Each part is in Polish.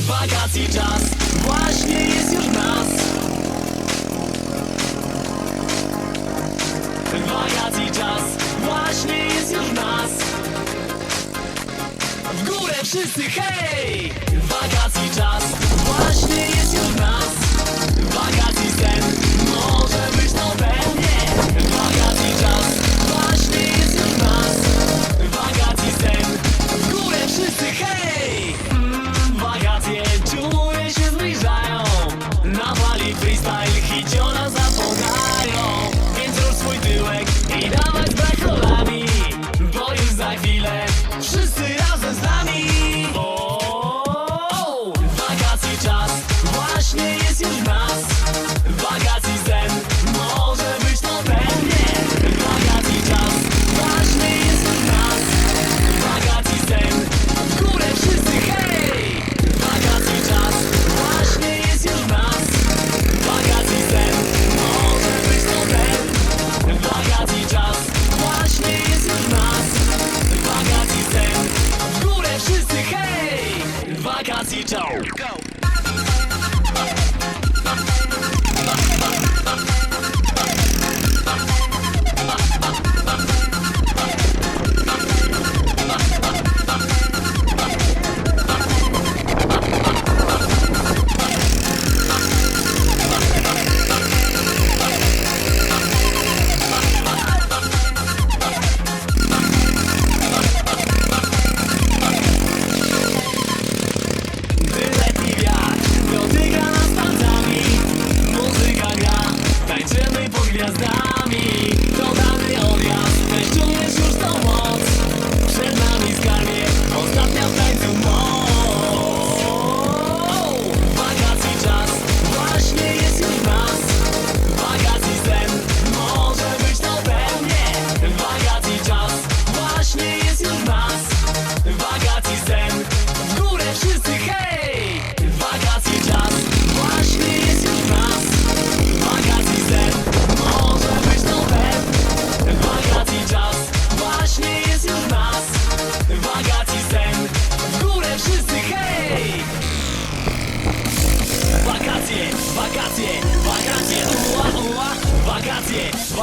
Wakacji czas. Właśnie jest już nas. Wakacji czas. Właśnie jest już nas. W górę wszyscy hej! Go. Go. звезда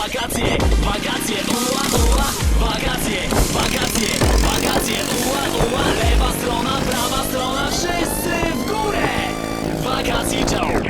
wakacje, wakacje, uła, uła, wakacje, wakacje, wakacje, uła, uła, lewa strona, prawa strona, wszyscy w górę! Wakacji ciao!